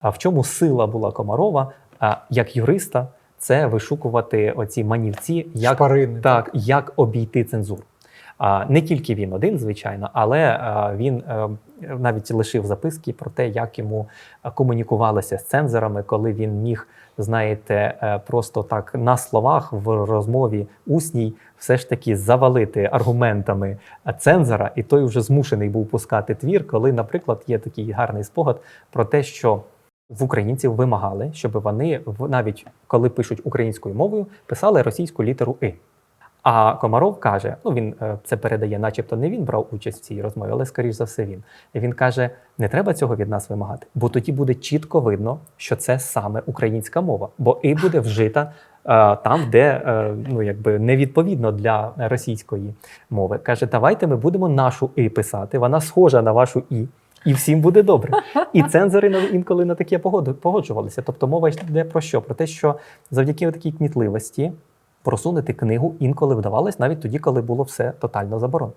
А в чому сила була Комарова а, як юриста? Це вишукувати оці манівці, як Шпарини. так, як обійти цензуру. А, не тільки він один, звичайно, але а, він е, навіть лишив записки про те, як йому е, комунікувалося з цензорами, коли він міг, знаєте, е, просто так на словах в розмові усній все ж таки завалити аргументами е, цензора, і той вже змушений був пускати твір, коли, наприклад, є такий гарний спогад про те, що в українців вимагали, щоб вони навіть коли пишуть українською мовою, писали російську літеру И. А Комаров каже: ну він е, це передає, начебто не він брав участь в цій розмові, але скоріш за все він. Він каже: не треба цього від нас вимагати, бо тоді буде чітко видно, що це саме українська мова, бо і буде вжита е, там, де е, ну якби невідповідно для російської мови. Каже, давайте ми будемо нашу і писати. Вона схожа на вашу і. І всім буде добре. І цензори інколи на таке погоджувалися. Тобто мова йде про що? Про те, що завдяки такій кмітливості просунути книгу інколи вдавалось навіть тоді, коли було все тотально заборонено.